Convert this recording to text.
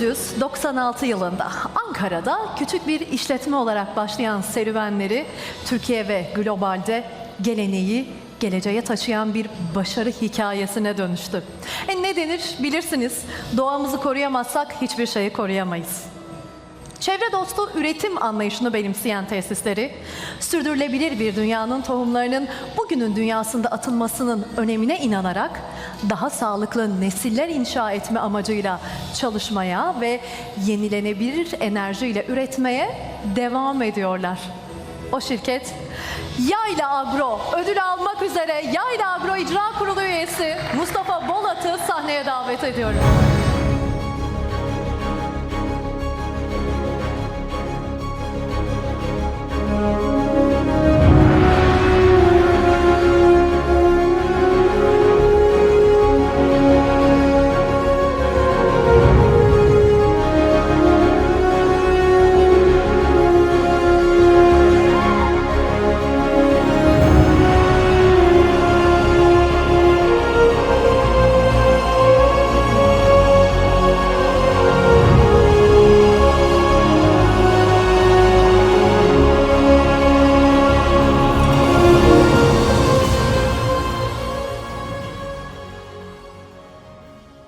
1996 yılında Ankara'da küçük bir işletme olarak başlayan serüvenleri Türkiye ve globalde geleneği geleceğe taşıyan bir başarı hikayesine dönüştü. E ne denir bilirsiniz doğamızı koruyamazsak hiçbir şeyi koruyamayız. Çevre dostu üretim anlayışını benimseyen tesisleri, sürdürülebilir bir dünyanın tohumlarının bugünün dünyasında atılmasının önemine inanarak daha sağlıklı nesiller inşa etme amacıyla çalışmaya ve yenilenebilir enerjiyle üretmeye devam ediyorlar. O şirket Yayla Agro ödül almak üzere Yayla Agro İcra Kurulu üyesi Mustafa Bolat'ı sahneye davet ediyorum.